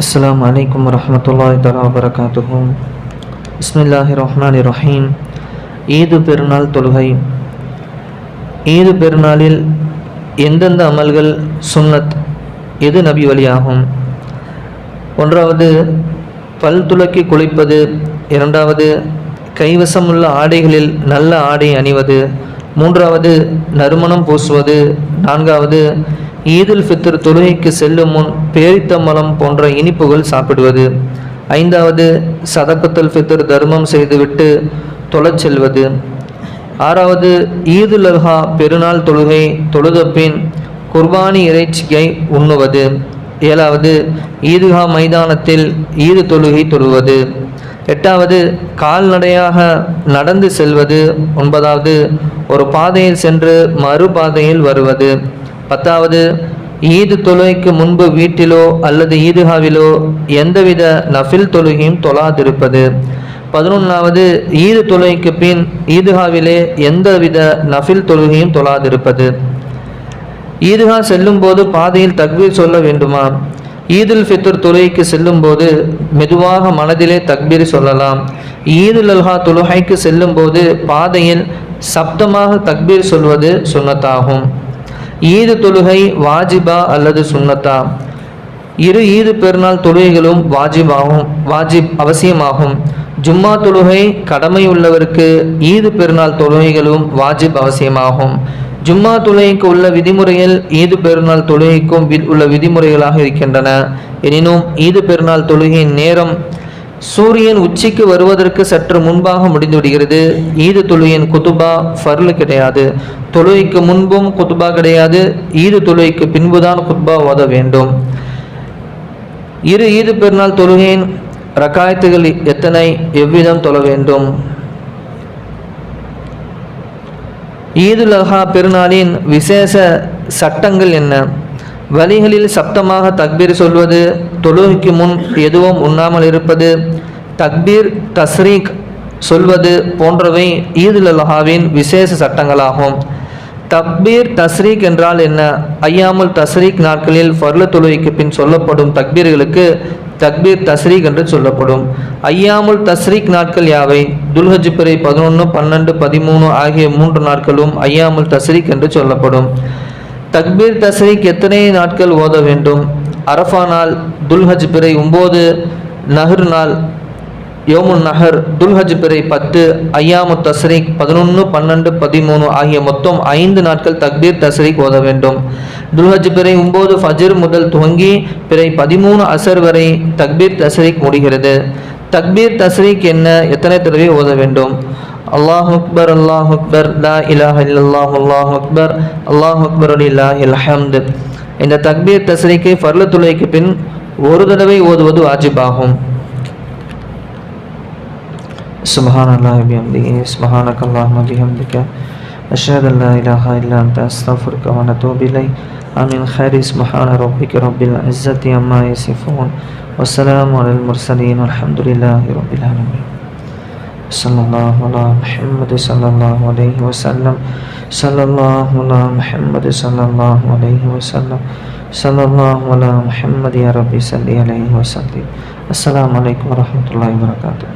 السلام عليكم ورحمة الله تعالى وبركاته بسم الله الرحمن الرحيم ஈது பெருநாள் தொழுகை ஈது பெருநாளில் எந்தெந்த அமல்கள் சுன்னத் எது நபி வழியாகும் ஒன்றாவது பல் துலக்கி குளிப்பது இரண்டாவது கைவசமுள்ள ஆடைகளில் நல்ல ஆடை அணிவது மூன்றாவது நறுமணம் பூசுவது நான்காவது ஈதுல் ஃபித்ர் தொழுகைக்கு செல்லும் முன் பேரித்தம்பலம் போன்ற இனிப்புகள் சாப்பிடுவது. ஐந்தாவது சதக்கத்துல் ஃபித்ர் தர்மம் செய்துவிட்டு தொழச் செல்வது. ஆறாவது ஈதுல் அல்ஹா பெருநாள் தொழுகை தொழுத பின் குர்பானி இறைச்சியை உண்ணுவது. ஏழாவது ஈதுகா மைதானத்தில் ஈது தொழுகை தொழுவது. எட்டாவது கால்நடையாக நடந்து செல்வது. ஒன்பதாவது ஒரு பாதையில் சென்று மறுபாதையில் வருவது. பத்தாவது ஈது தொழுகைக்கு முன்பு வீட்டிலோ அல்லது ஈதுகாவிலோ எந்தவித நஃபில் தொழுகையும் தொழாதிருப்பது. பதினொன்றாவது ஈது தொழுகைக்கு பின் ஈதுகாவிலே எந்தவித நஃபில் தொழுகையும் தொழாதிருப்பது. ஈதுகா செல்லும் போது பாதையில் தக்பீர் சொல்ல வேண்டுமா? ஈதுல் ஃபித்ர் தொழுகைக்கு செல்லும் போது மெதுவாக மனதிலே தக்பீர் சொல்லலாம். ஈதுல் அல்ஹா தொழுகைக்கு செல்லும் போது பாதையில் சப்தமாக தக்பீர் சொல்வது சுன்னத்தாகும். ஈது தொழுகை வாஜிபா அல்லது சுன்னத்தா? இரு ஈது பெருநாள் தொழுகைகளும் வாஜிபாகும் வாஜிப் அவசியமாகும். ஜும்மா தொழுகை கடமை உள்ளவருக்கு ஈது பெருநாள் தொழுகைகளும் வாஜிப் அவசியமாகும். ஜும்மா தொழுகைக்கு உள்ள விதிமுறைகள் ஈது பெருநாள் தொழுகைக்கும் உள்ள விதிமுறைகளாக இருக்கின்றன. எனினும் ஈது பெருநாள் தொழுகையின் நேரம் சூரியன் உச்சிக்கு வருவதற்கு சற்று முன்பாக முடிந்துவிடுகிறது. ஈது தொழுகையின் குத்துபா ஃபர்லு கிடையாது. தொழுகைக்கு முன்பும் குத்துபா கிடையாது. ஈது தொழுகைக்கு பின்புதான் குத்பா ஓத வேண்டும். இரு ஈது பெருநாள் தொழுகையின் ரக்காயத்துகள் எத்தனை? எவ்விதம் தொழ வேண்டும்? ஈதுல் அல்ஹா பெருநாளின் விசேஷ சட்டங்கள் என்ன? வழிகளில் சப்தமாக தக்பீர் சொல்வது தொழுகைக்கு முன் எதுவும் உண்ணாமல் இருப்பது தக்பீர் தஸ்ரீக் சொல்வது போன்றவை ஈதுல் அல்ஹாவின் விசேஷ சட்டங்களாகும். தக்பீர் தஸ்ரீக் என்றால் என்ன? ஐயாமுல் தஸ்ரீக் நாட்களில் ஃபர்ல தொழுகைக்கு பின் சொல்லப்படும் தக்பீர்களுக்கு தக்பீர் தஸ்ரீக் என்று சொல்லப்படும். ஐயாமுல் தஸ்ரீக் நாட்கள் யாவை? துல்ஹஜ் பிறை பதினொன்று பன்னெண்டு பதிமூணு ஆகிய மூன்று நாட்களும் ஐயாமுல் தஸ்ரீக் என்று சொல்லப்படும். தக்பீர் தஸ்ரீக் எத்தனை நாட்கள் ஓத வேண்டும்? அரஃபா நாள் துல்ஹஜ் பிறை ஒம்பது நஹர் நாள் யோமுன் நஹர் துல்ஹஜ் பிறை பத்து ஐயாமு தஸ்ரீக் பதினொன்று பன்னெண்டு பதிமூணு ஆகிய மொத்தம் ஐந்து நாட்கள் தக்பீர் தஸ்ரீக் ஓத வேண்டும். துல்ஹஜ் பிறை ஒம்பது ஃபஜர் முதல் துவங்கி பிறை பதிமூணு அசர் வரை தக்பீர் தஸ்ரீக் முடிகிறது. தக்பீர் தஸ்ரீக் என்ன? எத்தனை தடவை ஓத வேண்டும்? அல்லாஹ் அக்பர் அல்லாஹ் அக்பர் லா இலாஹ இல்லல்லாஹ் அல்லாஹ் அக்பர் அல்லாஹ் அக்பர் அலில்லாஹில் ஹம்து இந்த தக்பீர் தஸ்ரீக்கை ஃபர்ல துளைக்கு பின் ஒரு தடவை ஓதுவது வாஜிபாகும் سبحان الله بحمده سبحانك اللهم بحمدك أشهد أن لا إله إلا أنت أستغفرك ونتوب إليك آمين خير سبحان ربك رب العزة عما يصفون والسلام على المرسلين والحمد لله رب العالمين صلى الله على محمد صلى الله عليه وسلم. صلى الله على محمد صلى الله عليه وسلم. صلى الله على محمد يا ربي صل عليه وسلم. السلام عليكم ورحمة الله وبركاته.